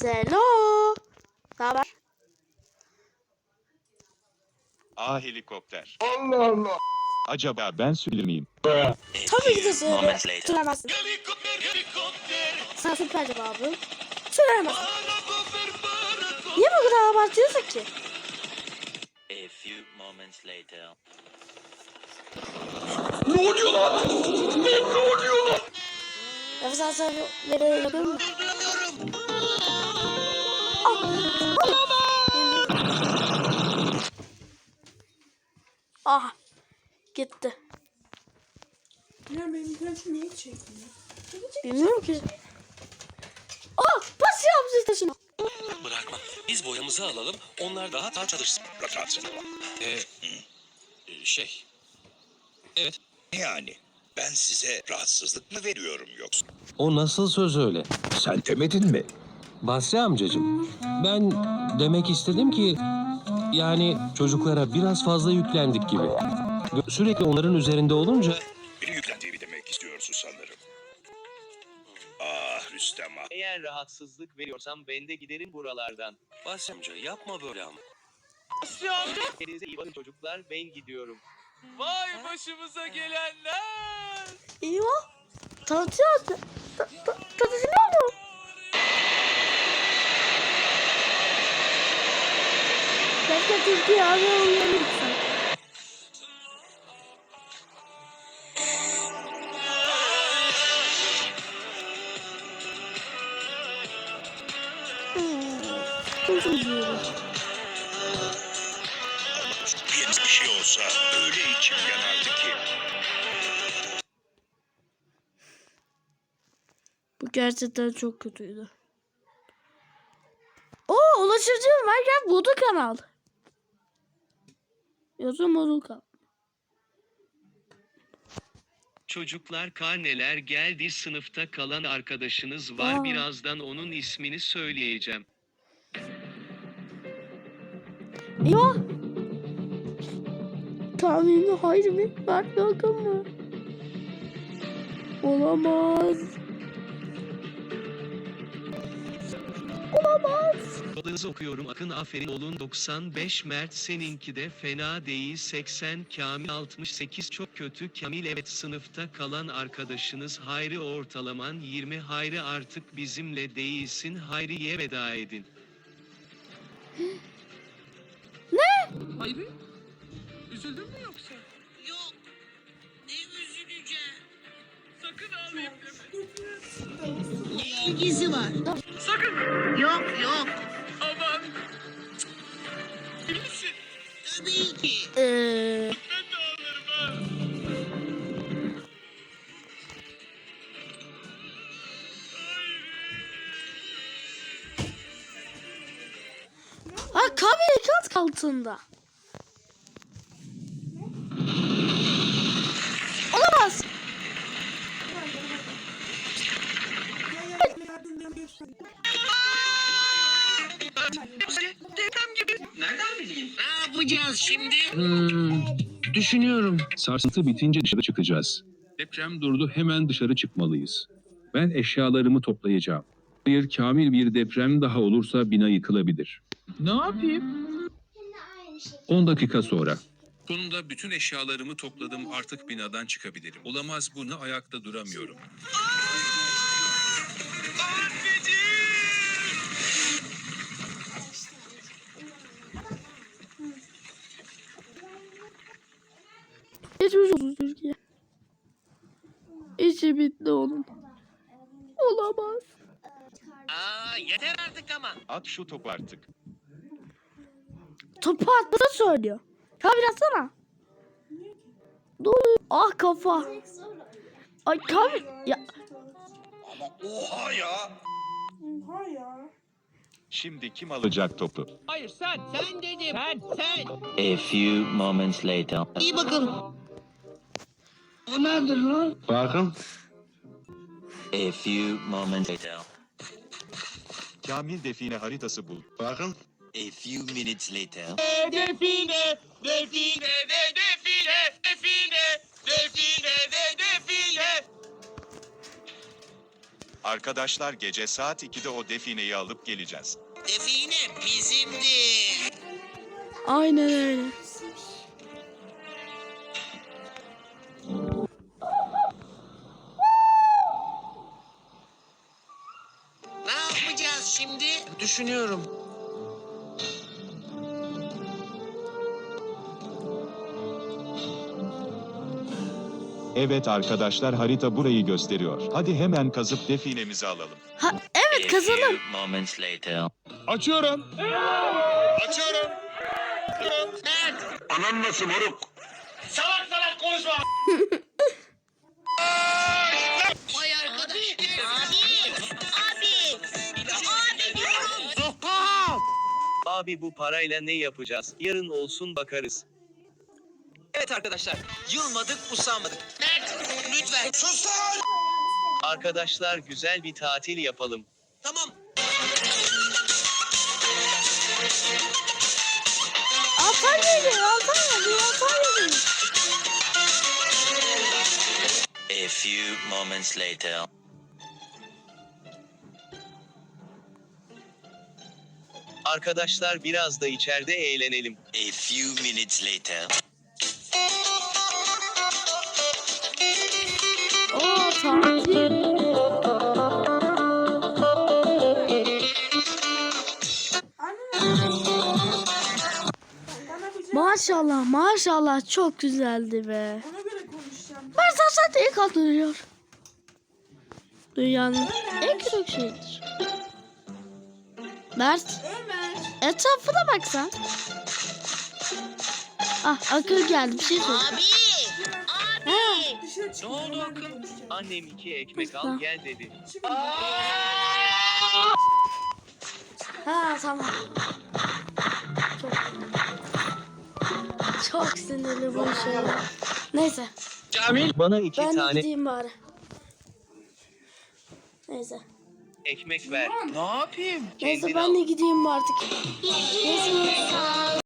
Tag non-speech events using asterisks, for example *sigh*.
Zelo. Ne haber? A helikopter. Allah Allah. Acaba ben sürebilir miyim? Tabii ki de söyle. Süremezsin. Sen süper cevabı. Süremezsin. Niye bu kadar abartıyorsun ki? A few moments later. Ne oluyor lan? Ne oluyor lan? Nefes alsa nereye yapıyor mu? Ah. Gitti. Ya benim direnci niye çekmiyor? Bilmiyorum ki. Ah! Pas yaptı işte şunu. Bırakma. Biz boyamızı alalım. Onlar daha daha çalışsın. Ee, şey. Evet. Yani ben size rahatsızlık mı veriyorum yoksa? O nasıl söz öyle? Sen demedin mi? Basri amcacığım. Ben demek istedim ki yani çocuklara biraz fazla yüklendik gibi. Sürekli onların üzerinde olunca Biri yüklendiğimi demek istiyorsun sanırım. Ah Rüstem ah. Eğer rahatsızlık veriyorsam ben de giderim buralardan. Basri amca yapma böyle ama. Kendinize iyi bakın çocuklar ben gidiyorum. Vay başımıza gelenler. Eyvah. Tanıtıyor. Ta- ta- Tanıtıyor mu? Gerçekten Türkiye abi onları lütfen. Çok üzüyorum. Bir bir şey olsa öyle içim yanardı ki. Bu gerçekten çok kötüydü. Oo ulaşıcı Minecraft modu kanal. Yazın modu kanal. Çocuklar karneler geldi sınıfta kalan arkadaşınız var Aa. birazdan onun ismini söyleyeceğim. Eyvah. Tahminimde hayır mı? Mert Hakan mı? Olamaz. Olamaz. Adınızı okuyorum Akın aferin olun 95 Mert seninki de fena değil 80 Kamil 68 çok kötü Kamil evet sınıfta kalan arkadaşınız Hayri ortalaman 20 Hayri artık bizimle değilsin Hayri'ye veda edin. *gasps* Hayri? Üzüldün mü yoksa? Yok. Ne üzüleceğim. Sakın ağlayayım Ne ilgisi var? Sakın. Yok yok. Aman. İyi misin? Tabii ki. Ee, Ben de ağlarım ha. ha kamera kat altında. Ne yapacağız şimdi? düşünüyorum. Sarsıntı bitince dışarı çıkacağız. Deprem durdu hemen dışarı çıkmalıyız. Ben eşyalarımı toplayacağım. Bir kamil bir deprem daha olursa bina yıkılabilir. Ne yapayım? 10 dakika sonra. Sonunda bütün eşyalarımı topladım artık binadan çıkabilirim. Olamaz bunu ayakta duramıyorum. Geçmiş olsun Türkiye. Bitti onun. Olamaz. Aa yeter artık ama. At şu topu artık. Topu atmada söylüyor. Kamil atsana. Dur. Ah kafa. Ay Kamil. Ya Oha ya. Oha ya. Şimdi kim alacak topu? Hayır sen. Sen dedim. Sen sen. A few moments later. İyi bakın. O nedir lan? Bakın. A few moments later. Kamil define haritası bul. Bakın. A few minutes later. Define. Define de define. Define. Define de define. Arkadaşlar gece saat 2'de o defineyi alıp geleceğiz. Define bizimdir. Aynen öyle. Şimdi? Düşünüyorum. Evet arkadaşlar harita burayı gösteriyor. Hadi hemen kazıp definemizi alalım. Ha, evet later. Açıyorum. Açıyorum. Anan nasıl moruk? Salak salak konuşma. *laughs* Abi bu parayla ne yapacağız? Yarın olsun bakarız. Evet arkadaşlar. Yılmadık usanmadık. Mert lütfen. Sus lan. Arkadaşlar güzel bir tatil yapalım. Tamam. Altan geliyor. Altan geliyor. Altan geliyor. A few moments later. Arkadaşlar biraz da içeride eğlenelim. A few minutes later. Oo tatil. Maşallah maşallah çok güzeldi be. ona göre konuşacağım. Bazen zaten ilk hatırlıyor. Dünyanın en küçük şeyidir. Mert Ömer. Etrafına bak sen. Ah akıl geldi bir şey söyle. Abi. Abi. Dışarı çık. Ne oldu Akın? konuşacağım. Annem iki ekmek al gel dedi. Şimdi Ha tamam. Çok çok sinirli bu şey. Neyse Bana iki ben de tane gideyim bari. Neyse. Ekmek ver. Ne yapayım? Neyse ben al. de gideyim artık. Neyse.